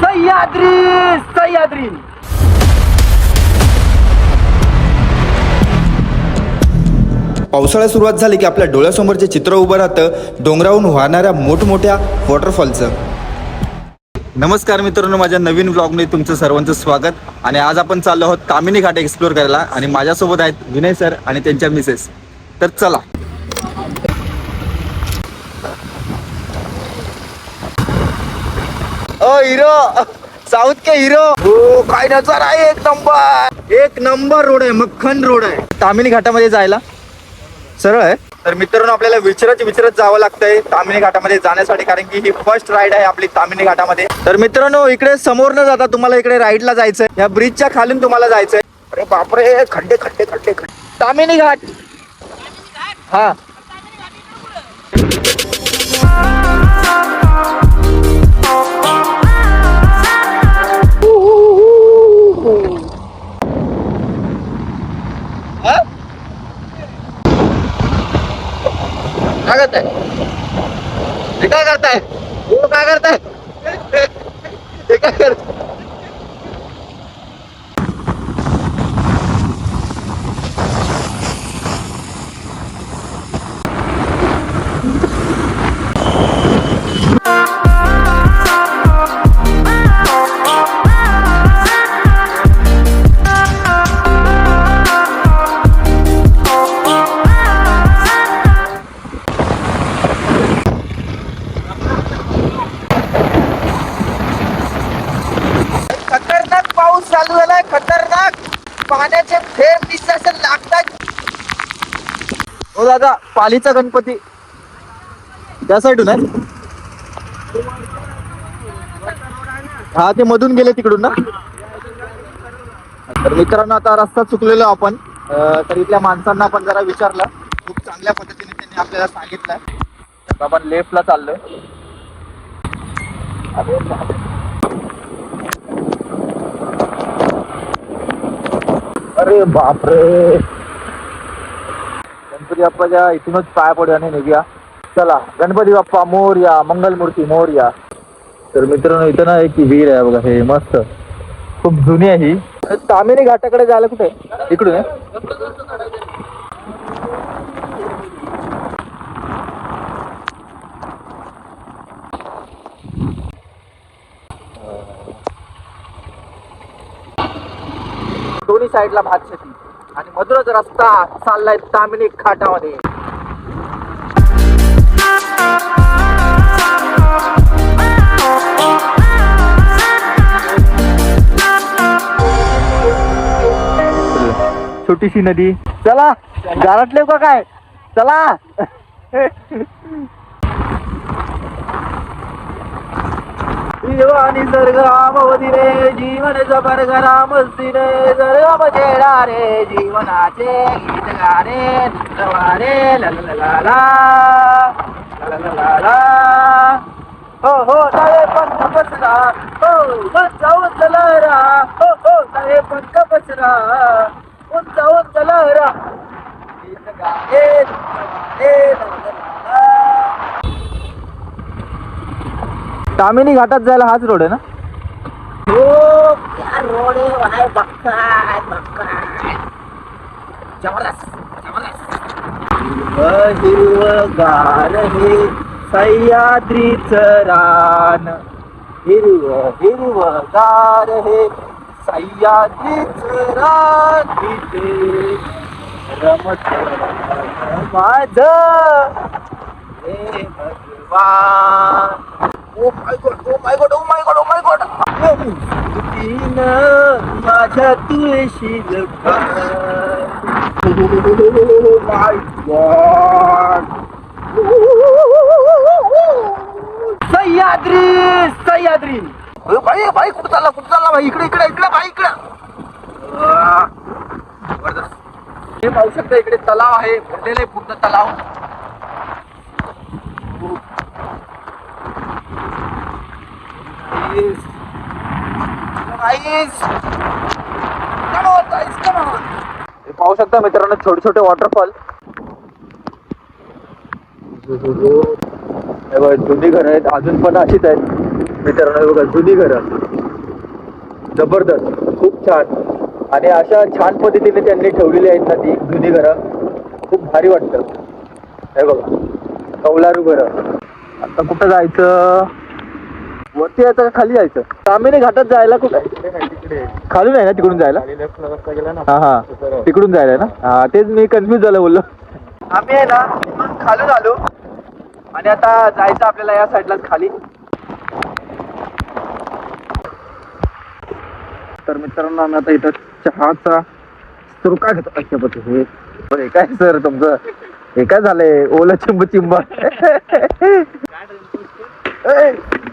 सह्याद्री सह्याद्री. पावसाळा सुरुवात झाली की आपल्या डोळ्यासमोर जे चित्र उभं राहतं डोंगरावरून वाहणाऱ्या मोठमोठ्या वॉटरफॉलचं नमस्कार मित्रांनो माझ्या नवीन ब्लॉगमध्ये तुमचं सर्वांचं स्वागत. आणि आज आपण चाललो आहोत तामिनी घाट एक्सप्लोर करायला. आणि माझ्यासोबत आहेत विनय सर आणि त्यांच्या मिसेस तर चला. हिरो. साऊथ के हिरो. हो काय नजर आहे? एक नंबर. एक नंबर रोड आहे मक्खन रोड आहे. तामिनी घाटामध्ये जायला. सरळ आहे. तर मित्रांनो आपल्याला विचारत विचारत जावं लागतंय तामिनी घाटामध्ये जाण्यासाठी कारण की ही फर्स्ट राईड आहे आपली तामिनी घाटामध्ये. तर मित्रांनो इकडे समोर न जाता तुम्हाला इकडे राईडला जायचंय. या ब्रिजच्या खालून तुम्हाला जायचंय. अरे बापरे खड्डे खड्डे खड्डे खड्डे. तामिनी घाट. हा हा? करताय? हे काय करताय? हो काय करताय? हे काय करताय? पाण्याचे फेर दिसत असं लागतात हो दादा पालीचा गणपती. त्या साईडून आहे. हा ते मधून गेले तिकडून ना. तर मित्रांनो आता रस्ता चुकलेलो आपण. तर इथल्या माणसांना आपण जरा विचारलं. खूप चांगल्या पद्धतीने त्यांनी आपल्याला सांगितलं. आपण लेफ्टला चाललोय. अरे बापरे. गणपती बाप्पाच्या इथूनच पाय पडू आणि निघूया. चला गणपती बाप्पा मोरया मंगलमूर्ती मोरया. तर मित्रांनो इथं ना एक विहीर आहे बघा हे मस्त. खूप जुनी आहे ही. तामिनी घाटाकडे जायला कुठे? इकडून दोन्ही साईडला भात शेती. आणि मधूनच रस्ता चाललाय तामिनी खाटामध्ये. छोटीशी नदी. चला गारटले का काय? चला. जीवानी सरगाम वदिरे जीवन जबर गराम स्थिरे सरगम चेडा रे जीवनाचे गीत गारे नवारे लललाला हो हो तळे पंख पसरा हो उंच उंच हो हो तळे पंख पसरा उंच उंच गीत गारे नवारे लललाला तामिनी घाटात जायला हाच रोड आहे ना? हो क्या रोड बक्का बक्का। जबरदस्त जबरदस्त। हिरवगार हे सह्याद्रीच रान। हिरव हिरवगार हे सह्याद्रीच रान तिथे रमत माझ हे भगवान। ओ my God oh my God oh my God oh my God तीन माझ्या तुळशी माय गॉड सह्याद्री सह्याद्री. अरे भाई भाई कुठं चालला कुठं चालला भाई? इकडे इकडे इकडे भाई इकडे. हे पाहू शकता इकडे तलाव आहे भरलेलं पूर्ण तलाव. Guys. पाहू शकता मित्रांनो छोटे छोटे वॉटरफॉल हे बघ जुनी घरं आहेत. अजून पण अशीच आहेत. मित्रांनो हे बघा जुनी घरं. जबरदस्त. खूप छान. आणि अशा छान पद्धतीने त्यांनी ठेवलेली आहेत ना ती जुनी घरं. खूप भारी वाटतं. हे बघा कौलारू घरं. आता कुठं जायचं? वरती यायचं का खाली जायचं. तामिनी घाटात जायला कुठे? खालून आहे ना तिकडून जायला? हा हा. तिकडून जायला ना? हा तेच मी कन्फ्युज झालं बोललो. आम्ही आहे ना खालून आलो. आणि आता जायचं आपल्याला या साईडलाच खाली. तर मित्रांनो आम्ही आता इथं चहाचा सुरका घेतो. अच्छा हे बरं, हे काय सर तुमचं? हे काय झालंय? ओला चिंब चिंब